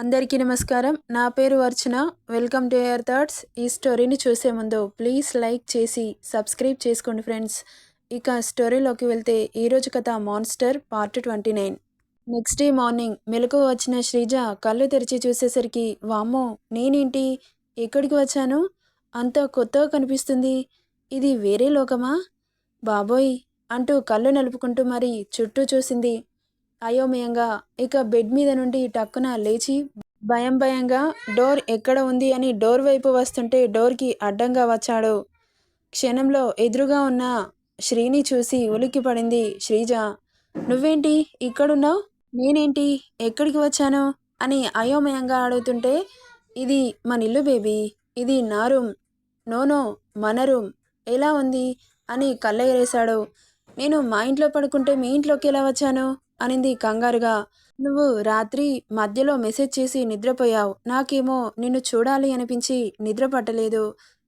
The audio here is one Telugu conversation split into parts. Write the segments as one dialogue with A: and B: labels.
A: అందరికీ నమస్కారం. నా పేరు Archana. Welcome to air thoughts. ఈ స్టోరీని చూసే ముందు ప్లీజ్ లైక్ చేసి సబ్స్క్రైబ్ చేసుకోండి ఫ్రెండ్స్. ఇక స్టోరీలోకి వెళ్తే ఈరోజు కథ monster part twenty nine. Next day morning మెలకు వచ్చిన శ్రీజ కళ్ళు తెరిచి చూసేసరికి వామ్మో నేనేంటి? ఎక్కడికి వచ్చాను? అంత కొత్తగా కనిపిస్తుంది. ఇది వేరే లోకమా? బాబోయ్ అంటూ కళ్ళు నలుపుకుంటూ మరి చుట్టూ చూసింది అయోమయంగా. ఇక బెడ్ మీద నుండి టక్కున లేచి భయం భయంగా డోర్ ఎక్కడ ఉంది అని డోర్ వైపు వస్తుంటే డోర్కి అడ్డంగా వచ్చాడు. క్షణంలో ఎదురుగా ఉన్న శ్రీని చూసి ఉలిక్కి పడింది శ్రీజ. నువ్వేంటి? ఇక్కడున్నావు? నేనేంటి? ఎక్కడికి వచ్చాను? అని అయోమయంగా అడుగుతుంటే ఇది మన ఇల్లు బేబీ. ఇది నా రూమ్. నోనో మన రూమ్. ఎలా ఉంది? అని కళ్ళెగరేశాడు. నేను మా ఇంట్లో పడుకుంటే మీ ఇంట్లోకి ఎలా వచ్చాను? అనింది కంగారుగా. నువ్వు రాత్రి మధ్యలో మెసేజ్ చేసి నిద్రపోయావు. నాకేమో నిన్ను చూడాలి అనిపించి నిద్ర పట్టలేదు.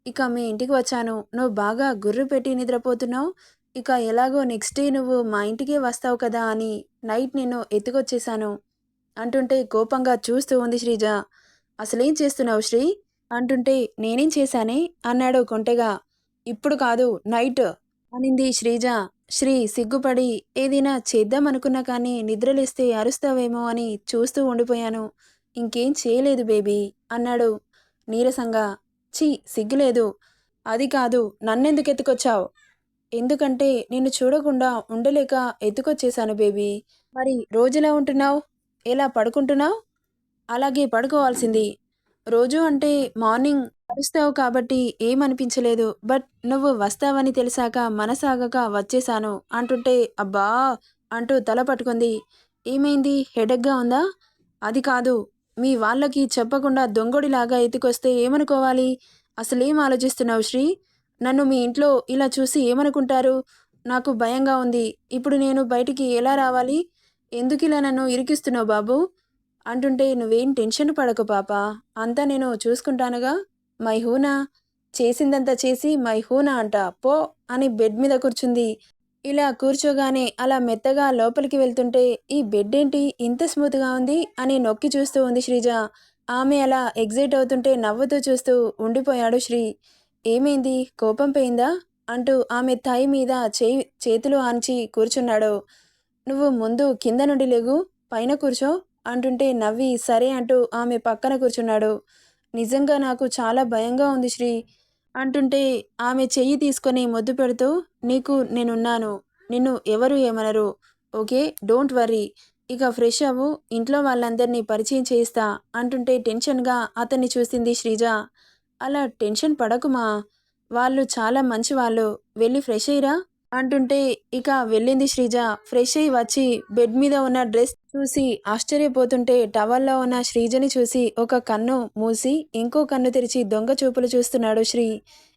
A: ఇక మీ ఇంటికి వచ్చాను. నువ్వు బాగా గుర్రు పెట్టి నిద్రపోతున్నావు. ఇక ఎలాగో నెక్స్ట్ డే నువ్వు మా ఇంటికే వస్తావు కదా అని నైట్ నిన్ను ఎత్తుకొచ్చేసాను అంటుంటే కోపంగా చూస్తూ ఉంది శ్రీజ. అసలేం చేస్తున్నావు శ్రీ? అంటుంటే నేనేం చేశానే? అన్నాడు కొంటెగా. ఇప్పుడు కాదు నైట్ అనింది శ్రీజ. శ్రీ సిగ్గుపడి ఏదైనా చేద్దామనుకున్నా కానీ నిద్రలేస్తే అరుస్తావేమో అని చూస్తూ ఉండిపోయాను. ఇంకేం చేయలేదు బేబీ అన్నాడు నీరసంగా. ఛీ సిగ్గులేదు. అది కాదు నన్నెందుకు ఎత్తుకొచ్చావు? ఎందుకంటే నిన్ను చూడకుండా ఉండలేక ఎత్తుకొచ్చేశాను బేబీ. మరి రోజులా ఉంటున్నావు? ఎలా పడుకుంటున్నావు? అలాగే పడుకోవాల్సింది. రోజు అంటే మార్నింగ్ అరుస్తావు కాబట్టి ఏమనిపించలేదు. బట్ నువ్వు వస్తావని తెలిసాక మనసాగక వచ్చేశాను. అంటుంటే అబ్బా! అంటూ తల పట్టుకుంది. ఏమైంది? హెడెక్గా ఉందా? అది కాదు. మీ వాళ్ళకి చెప్పకుండా దొంగడిలాగా ఎత్తుకొస్తే ఏమనుకోవాలి? అసలేం ఆలోచిస్తున్నావు శ్రీ? నన్ను మీ ఇంట్లో ఇలా చూసి ఏమనుకుంటారు? నాకు భయంగా ఉంది. ఇప్పుడు నేను బయటికి ఎలా రావాలి? ఎందుకు ఇలా నన్ను ఇరికిస్తున్నావు బాబు? అంటుంటే నువ్వేం టెన్షన్ పడకు పాప. అంతా నేను చూసుకుంటానుగా? మైహూనా? చేసిందంతా చేసి మై హూనా అంట. పో అని బెడ్ మీద కూర్చుంది. ఇలా కూర్చోగానే అలా మెత్తగా లోపలికి వెళ్తుంటే ఈ బెడ్ ఏంటి? ఇంత స్మూత్గా ఉంది అని నొక్కి చూస్తూ ఉంది శ్రీజ. ఆమె అలా ఎగ్జైట్ అవుతుంటే నవ్వుతూ చూస్తూ ఉండిపోయాడు శ్రీ. ఏమైంది? కోపం పోయిందా? అంటూ ఆమె తాయి మీద చేయి చేతులు ఆంచి కూర్చున్నాడు. నువ్వు ముందు కింద నుండి లేగు పైన కూర్చో అంటుంటే నవ్వి సరే అంటూ ఆమె పక్కన కూర్చున్నాడు. నిజంగా నాకు చాలా భయంగా ఉంది శ్రీ అంటుంటే ఆమె చెయ్యి తీసుకొని మొద్దు పెడుతూ నీకు నేనున్నాను నిన్ను ఎవరు ఏమనరు ఓకే? డోంట్ వర్రీ ఇక ఫ్రెష్ అవ్వు ఇంట్లో వాళ్ళందరినీ పరిచయం చేయిస్తా అంటుంటే టెన్షన్గా అతన్ని చూసింది శ్రీజ. అలా టెన్షన్ పడకుమా? వాళ్ళు చాలా మంచి వాళ్ళు వెళ్ళి ఫ్రెష్ అయ్యిరా? అంటుంటే ఇక వెళ్ళింది శ్రీజ. ఫ్రెష్ అయ్యి వచ్చి బెడ్ మీద ఉన్న డ్రెస్ చూసి ఆశ్చర్యపోతుంటే టవల్లో ఉన్న శ్రీజని చూసి ఒక కన్ను మూసి ఇంకో కన్ను తెరిచి దొంగ చూపులు చూస్తున్నాడు శ్రీ.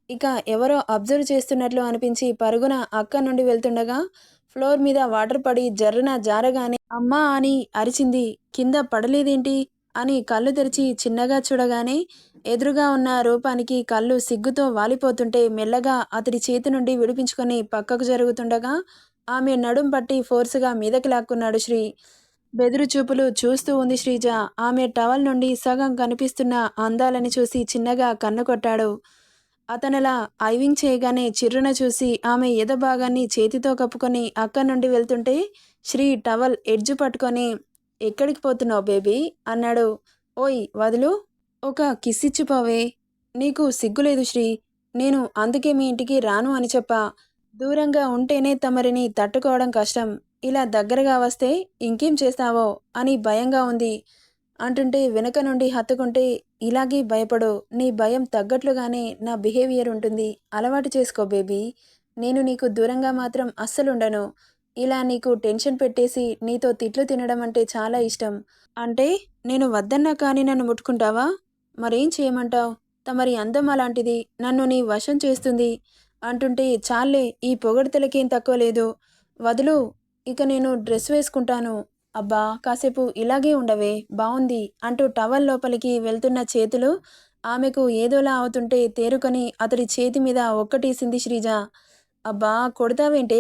A: ఇక ఎవరో అబ్జర్వ్ చేస్తున్నట్లు అనిపించి పరుగున అక్క నుండి వెళ్తుండగా ఫ్లోర్ మీద వాటర్ పడి జర్రన జారగానే అమ్మా అని అరిచింది. కింద పడలేదేంటి? అని కళ్ళు తెరిచి చిన్నగా చూడగానే ఎదురుగా ఉన్న రూపానికి కళ్ళు సిగ్గుతో వాలిపోతుంటే మెల్లగా అతడి చేతి నుండి విడిపించుకొని పక్కకు జరుగుతుండగా ఆమె నడుం పట్టి ఫోర్సుగా మీదకి లాక్కున్నాడు శ్రీ. బెదురు చూపులు చూస్తూ ఉంది శ్రీజ. ఆమె టవల్ నుండి సగం కనిపిస్తున్న అందాలని చూసి చిన్నగా కన్ను కొట్టాడు. అతనలా ఐవింగ్ చేయగానే చిర్రున చూసి ఆమె ఎద భాగాన్ని చేతితో కప్పుకొని అక్కడి నుండి వెళ్తుంటే శ్రీ టవల్ ఎడ్జు పట్టుకొని ఎక్కడికి పోతున్నావు బేబీ? అన్నాడు. ఓయ్ వదులు. ఒక కిస్ ఇచ్చిపోవే. నీకు సిగ్గులేదు శ్రీ. నేను అందుకే మీ ఇంటికి రాను అని చెప్పా. దూరంగా ఉంటేనే తమరిని తట్టుకోవడం కష్టం. ఇలా దగ్గరగా వస్తే ఇంకేం చేస్తావో అని భయంగా ఉంది. అంటుంటే వెనుక నుండి హత్తుకుంటే ఇలాగే భయపడు. నీ భయం తగ్గట్లుగానే నా బిహేవియర్ ఉంటుంది. అలవాటు చేసుకో బేబీ. నేను నీకు దూరంగా మాత్రం అస్సలుండను. ఇలా నీకు టెన్షన్ పెట్టేసి నీతో తిట్లు తినడం అంటే చాలా ఇష్టం. అంటే నేను వద్దన్నా కానీ నన్ను ముట్టుకుంటావా? మరేం చేయమంటావు? తమరి అందం అలాంటిది నన్ను నీ వశం చేస్తుంది అంటుంటే చాలే ఈ పొగడతలకేం తక్కువ లేదు. వదులు ఇక నేను డ్రెస్ వేసుకుంటాను. అబ్బా కాసేపు ఇలాగే ఉండవే బాగుంది అంటూ టవల్ లోపలికి వెళ్తున్న చేతులు ఆమెకు ఏదోలా అవుతుంటే తేరుకొని అతడి చేతి మీద ఒక్కటేసింది శ్రీజ. అబ్బా కొడతావేంటే?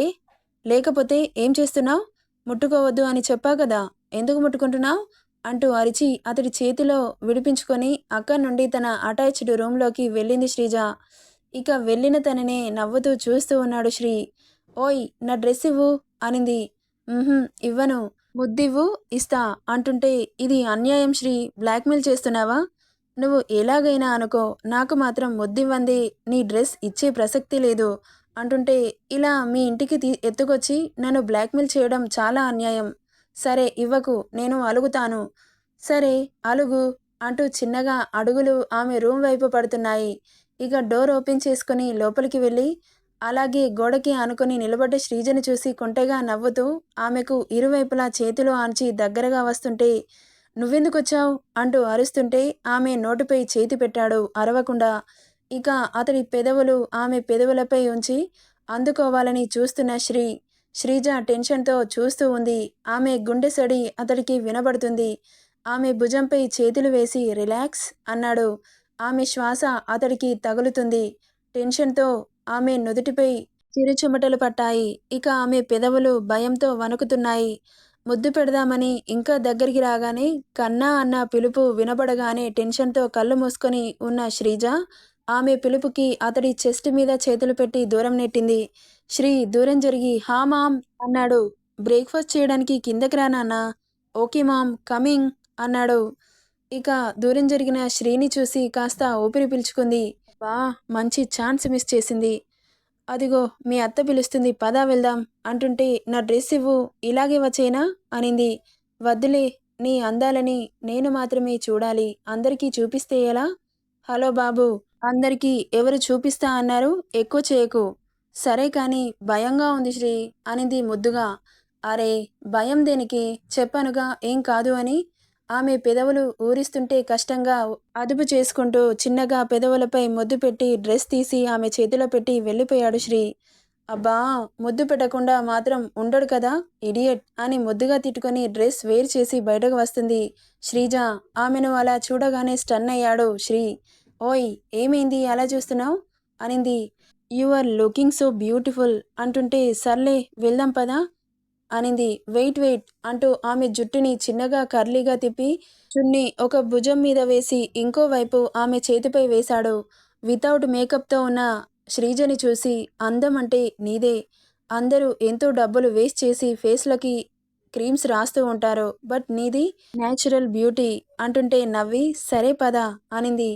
A: లేకపోతే ఏం చేస్తున్నావు? ముట్టుకోవద్దు అని చెప్పా కదా ఎందుకు ముట్టుకుంటున్నావు? అంటూ అరిచి అతడి చేతిలో విడిపించుకొని అక్కడి నుండి తన అటాచ్డ్ రూమ్లోకి వెళ్ళింది శ్రీజ. ఇక వెళ్ళిన తననే నవ్వుతూ చూస్తూ ఉన్నాడు శ్రీ. ఓయ్ నా డ్రెస్ ఇవ్వు అనింది. ఇవ్వను. ముద్దివ్వు ఇస్తా అంటుంటే ఇది అన్యాయం శ్రీ. బ్లాక్మెయిల్ చేస్తున్నావా? నువ్వు ఎలాగైనా అనుకో నాకు మాత్రం ముద్దివ్వంది. నీ డ్రెస్ ఇచ్చే ప్రసక్తి లేదు. అంటుంటే ఇలా మీ ఇంటికి తీ ఎత్తుకొచ్చి నన్ను బ్లాక్మెయిల్ చేయడం చాలా అన్యాయం. సరే ఇవ్వకు నేను అలుగుతాను. సరే అలుగు అంటూ చిన్నగా అడుగులు ఆమె రూమ్ వైపు పడుతున్నాయి. ఇక డోర్ ఓపెన్ చేసుకుని లోపలికి వెళ్ళి అలాగే గోడకి ఆనుకొని నిలబడ్డ శ్రీజను చూసి కొంటెగా నవ్వుతూ ఆమెకు ఇరువైపులా చేతులు ఆంచి దగ్గరగా వస్తుంటే నువ్వెందుకొచ్చావు? అంటూ అరుస్తుంటే ఆమె నోటిపై చేతి పెట్టాడు అరవకుండా. ఇక అతడి పెదవులు ఆమె పెదవులపై ఉంచి అందుకోవాలని చూస్తున్న శ్రీ శ్రీజ టెన్షన్తో చూస్తూ ఉంది. ఆమె గుండె సడి అతడికి వినబడుతుంది. ఆమె భుజంపై చేతులు వేసి రిలాక్స్ అన్నాడు. ఆమె శ్వాస అతడికి తగులుతుంది. టెన్షన్తో ఆమె నుదుటిపై చిరుచుమటలు పట్టాయి. ఇక ఆమె పెదవులు భయంతో వణుకుతున్నాయి. ముద్దు పెడదామని ఇంకా దగ్గరికి రాగానే కన్నా అన్న పిలుపు వినబడగానే టెన్షన్తో కళ్ళు మూసుకొని ఉన్న శ్రీజ ఆమె పిలుపుకి అతడి చెస్ట్ మీద చేతులు పెట్టి దూరం నెట్టింది. శ్రీ దూరం జరిగి హా మామ్ అన్నాడు. బ్రేక్ఫాస్ట్ చేయడానికి కిందకి రా నాన్న. ఓకే మామ్ కమింగ్ అన్నాడు. ఇక దూరం జరిగిన శ్రీని చూసి కాస్త ఊపిరి పీల్చుకుంది. బా మంచి ఛాన్స్ మిస్ చేసింది. అదిగో మీ అత్త పిలుస్తుంది పదా వెళ్దాం. అంటుంటే నా డ్రెస్ ఇవ్వు ఇలాగే వచ్చేనా? అనింది. వద్దులే నీ అందాలని నేను మాత్రమే చూడాలి. అందరికీ చూపిస్తే ఎలా? హలో బాబు అందరికీ ఎవరు చూపిస్తా అన్నారు? ఎక్కువ చేయకు. సరే కానీ భయంగా ఉంది శ్రీ అనింది ముద్దుగా. అరే భయం దేనికి? చెప్పనుగా ఏం కాదు అని. ఆమె పెదవులు ఊరిస్తుంటే కష్టంగా అదుపు చేసుకుంటూ చిన్నగా పెదవులపై ముద్దు పెట్టి డ్రెస్ తీసి ఆమె చేతిలో పెట్టి వెళ్ళిపోయాడు శ్రీ. అబ్బా ముద్దు పెట్టకుండా మాత్రం ఉండడు కదా ఇడియట్ అని ముద్దుగా తిట్టుకొని డ్రెస్ వేరు చేసి బయటకు వస్తుంది. శ్రీజ ఆమెను అలా చూడగానే స్టన్ అయ్యాడు శ్రీ. ఓయ్ ఏమైంది? అలా చూస్తున్నావు? అనింది. You are looking so beautiful అంటుంటే సర్లే వెళ్దాం పదా? అనింది. వెయిట్ వెయిట్ అంటూ ఆమె జుట్టుని చిన్నగా కర్లీగా తిప్పి చున్ని ఒక భుజం మీద వేసి ఇంకోవైపు ఆమె చేతిపై వేశాడు. వితౌట్ మేకప్తో ఉన్న శ్రీజని చూసి అందం అంటే నీదే. అందరూ ఎంతో డబ్బులు వేస్ట్ చేసి ఫేస్లకి క్రీమ్స్ రాస్తూ ఉంటారు. బట్ నీది న్యాచురల్ బ్యూటీ అంటుంటే నవ్వి సరే పద? అనింది.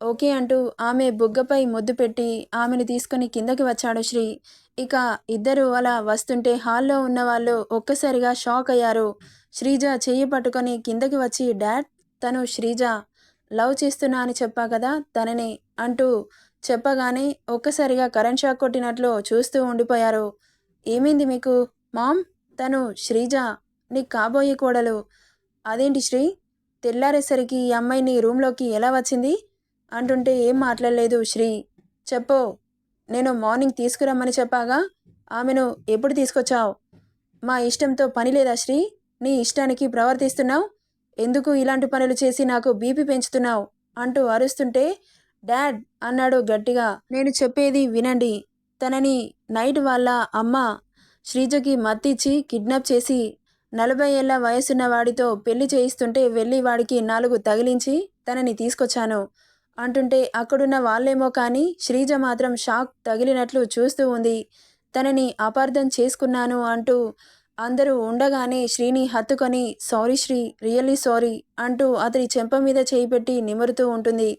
A: ఓకే అంటూ ఆమె బుగ్గపై ముద్దు పెట్టి ఆమెను తీసుకుని కిందకి వచ్చాడు శ్రీ. ఇక ఇద్దరు అలా వస్తుంటే హాల్లో ఉన్న వాళ్ళు ఒక్కసారిగా షాక్ అయ్యారు. శ్రీజ చెయ్యి పట్టుకొని కిందకి వచ్చి డాడ్ తను శ్రీజ. లవ్ చేస్తున్నా అని చెప్పా కదా తనని అంటూ చెప్పగానే ఒక్కసారిగా కరెంట్ షాక్ కొట్టినట్లు చూస్తూ ఉండిపోయారు. ఏమైంది మీకు? మామ్ తను శ్రీజ. నీ కాబోయే కోడలు. అదేంటి శ్రీ? తెల్లారేసరికి ఈ అమ్మాయి నీ రూమ్లోకి ఎలా వచ్చింది? అంటుంటే ఏం మాట్లాడలేదు శ్రీ. చెప్పు నేను మార్నింగ్ తీసుకురమ్మని చెప్పాగా ఆమెను ఎప్పుడు తీసుకొచ్చావు? మా ఇష్టంతో పని లేదా శ్రీ? నీ ఇష్టానికి ప్రవర్తిస్తున్నావు? ఎందుకు ఇలాంటి పనులు చేసి నాకు బీపీ పెంచుతున్నావు? అంటూ అరుస్తుంటే డాడ్ అన్నాడు గట్టిగా నేను చెప్పేది వినండి. తనని నైట్ వాళ్ళ అమ్మ శ్రీజకి మత్తిచ్చి కిడ్నాప్ చేసి నలభై ఏళ్ళ వయసున్న వాడితో పెళ్ళి చేయిస్తుంటే వెళ్ళి వాడికి నాలుగు తగిలించి తనని తీసుకొచ్చాను. అంటుంటే అక్కడున్న వాళ్ళేమో కానీ శ్రీజ మాత్రం షాక్ తగిలినట్లు చూస్తూ ఉంది. తనని అపార్థం చేసుకున్నాను అంటూ అందరూ ఉండగానే శ్రీని హత్తుకొని సారీ శ్రీ రియల్లీ సారీ అంటూ అతని చెంప మీద చేయి పెట్టి నిమురుతూ ఉంటుంది.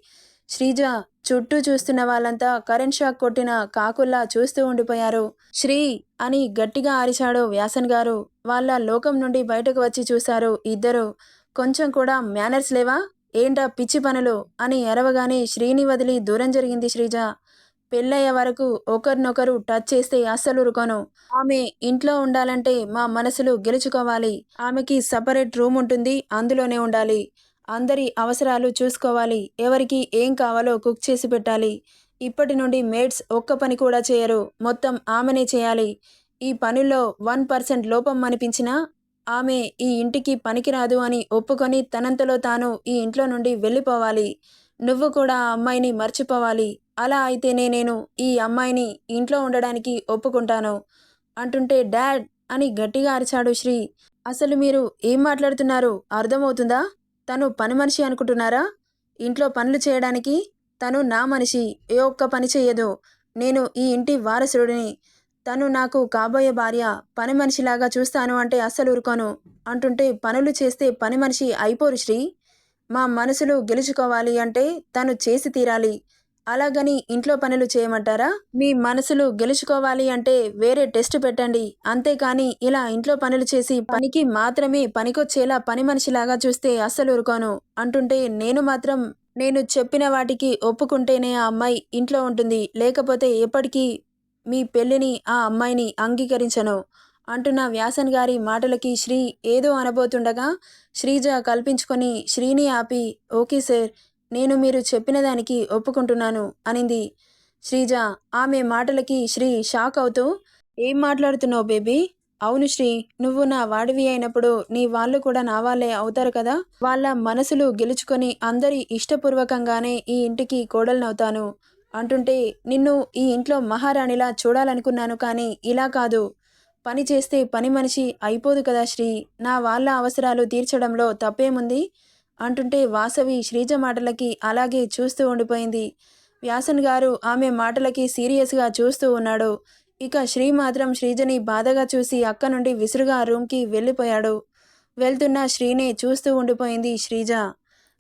A: శ్రీజ చుట్టూ చూస్తున్న వాళ్ళంతా కరెంట్ షాక్ కొట్టిన కాకుల్లా చూస్తూ ఉండిపోయారు. శ్రీ అని గట్టిగా అరిచాడు వ్యాసన్ గారు. వాళ్ళ లోకం నుండి బయటకు వచ్చి చూశారు ఇద్దరు. కొంచెం కూడా మేనర్స్ లేవా? ఏంటా పిచ్చి పనులు? అని ఎరవగానే శ్రీని వదిలి దూరం జరిగింది శ్రీజ. పెళ్ళయ్యే వరకు ఒకరినొకరు టచ్ చేస్తే అస్సలు ఉరుకోను ఆమె ఇంట్లో ఉండాలంటే మా మనసులు గెలుచుకోవాలి. ఆమెకి సపరేట్ రూమ్ ఉంటుంది అందులోనే ఉండాలి. అందరి అవసరాలు చూసుకోవాలి. ఎవరికి ఏం కావాలో కుక్ చేసి పెట్టాలి. ఇప్పటి నుండి మేడ్స్ ఒక్క పని కూడా చేయరు. మొత్తం ఆమెనే చేయాలి. ఈ పనుల్లో వన్ పర్సెంట్ లోపం అనిపించినా ఆమె ఈ ఇంటికి పనికిరాదు అని ఒప్పుకొని తనంతలో తాను ఈ ఇంట్లో నుండి వెళ్ళిపోవాలి. నువ్వు కూడా ఆ అమ్మాయిని మర్చిపోవాలి. అలా అయితేనే నేను ఈ అమ్మాయిని ఇంట్లో ఉండడానికి ఒప్పుకుంటాను అంటుంటే డాడ్ అని గట్టిగా అరిచాడు శ్రీ. అసలు మీరు ఏం మాట్లాడుతున్నారు? అర్థమవుతుందా? తను పని మనిషి అనుకుంటున్నారా? ఇంట్లో పనులు చేయడానికి తను నా మనిషి. ఏ ఒక్క పని చేయదు. నేను ఈ ఇంటి వారసుడిని. తను నాకు కాబోయే భార్య పని మనిషిలాగా చూస్తాను అంటే అస్సలు ఊరుకోను. అంటుంటే పనులు చేస్తే పని మనిషి అయిపోరు శ్రీ. మా మనసులు గెలుచుకోవాలి అంటే తను చేసి తీరాలి. అలాగని ఇంట్లో పనులు చేయమంటారా? మీ మనసులు గెలుచుకోవాలి అంటే వేరే టెస్ట్ పెట్టండి. అంతేకాని ఇలా ఇంట్లో పనులు చేసి పనికి మాత్రమే పనికొచ్చేలా పని మనిషిలాగా చూస్తే అస్సలు ఊరుకోను. అంటుంటే నేను మాత్రం నేను చెప్పిన వాటికి ఒప్పుకుంటేనే ఆ అమ్మాయి ఇంట్లో ఉంటుంది. లేకపోతే ఎప్పటికీ మీ పెళ్ళిని ఆ అమ్మాయిని అంగీకరించను అంటున్న వ్యాసన్ గారి మాటలకి శ్రీ ఏదో అనబోతుండగా శ్రీజ కల్పించుకొని శ్రీని ఆపి ఓకే సార్ నేను మీరు చెప్పిన దానికి ఒప్పుకుంటున్నాను అనింది. శ్రీజ ఆమె మాటలకి శ్రీ షాక్ అవుతూ ఏం మాట్లాడుతున్నావు బేబీ? అవును శ్రీ నువ్వు నా వాడివి అయినప్పుడు నీ వాళ్ళు కూడా నా వాళ్ళే అవుతారు కదా? వాళ్ళ మనసులు గెలుచుకొని అందరి ఇష్టపూర్వకంగానే ఈ ఇంటికి కోడలనవుతాను. అంటుంటే నిన్ను ఈ ఇంట్లో మహారాణిలా చూడాలనుకున్నాను కానీ ఇలా కాదు. పని చేస్తే పని మనిషి అయిపోదు కదా శ్రీ. నా వాళ్ళ అవసరాలు తీర్చడంలో తప్పేముంది? అంటుంటే వాసవి శ్రీజ మాటలకి అలాగే చూస్తూ ఉండిపోయింది. వ్యాసన్ గారు ఆమె మాటలకి సీరియస్గా చూస్తూ ఉన్నాడు. ఇక శ్రీ మాత్రం శ్రీజని బాధగా చూసి అక్క నుండి విసురుగా రూమ్కి వెళ్ళిపోయాడు. వెళ్తున్న శ్రీనే చూస్తూ ఉండిపోయింది శ్రీజ.